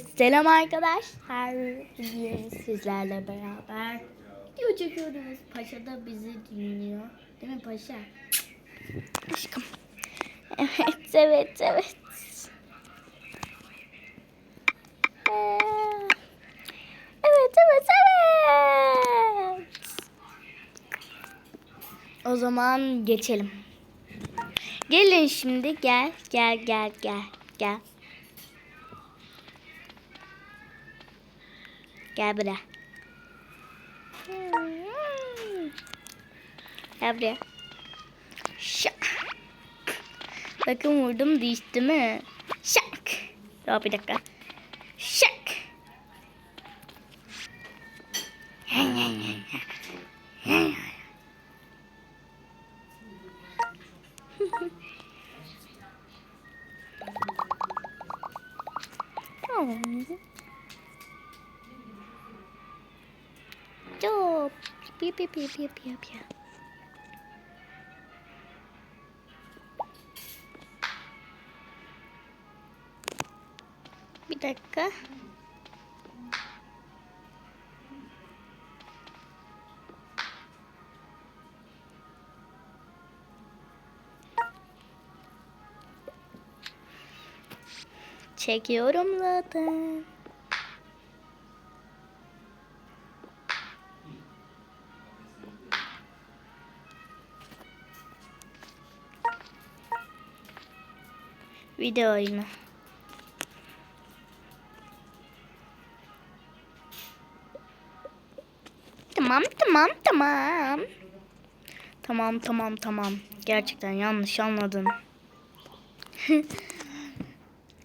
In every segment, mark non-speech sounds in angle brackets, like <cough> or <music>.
Selam arkadaşlar. Bugün sizlerle beraber video çekiyoruz. Paşa da bizi dinliyor. Değil mi Paşa? Aşkım. Evet, evet, evet. Ee, Evet, evet, evet. O zaman geçelim. Gelin şimdi gel, gel, gel, gel, gel. Gel buraya. Gel buraya. Şak. Bakın vurdum düştü mü? Şak. Dur bir dakika. Şak. Oh. <laughs> Pip, pip, pip, pip, pip, pip. Bir dakika. Çekiyorum zaten. Video oyunu. Tamam tamam tamam. Tamam tamam tamam. Gerçekten yanlış anladın. <laughs>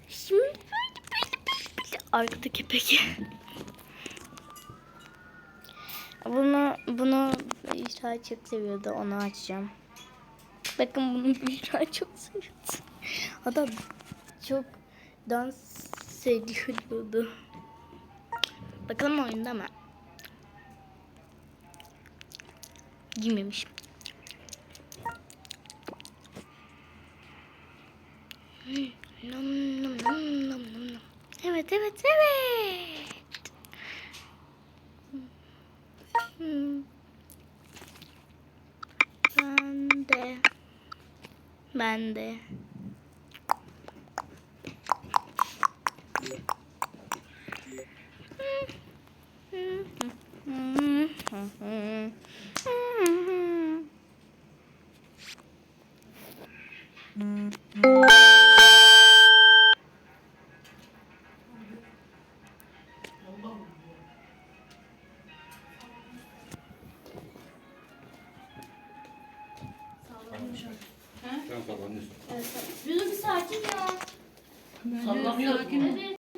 Şimdi böyle böyle böyle böyle arkada köpek. Bunu bunu İsrail çok seviyordu. Onu açacağım. Bakın bunu İsrail çok seviyordu. Adam çok dans ediyordu. Bakalım oyunda mı? Nom. Evet, evet, evet. Ben de. Ben de. Sen sallanıyorsun. Yürü bir sakin ya. Sallamıyorum. Evet.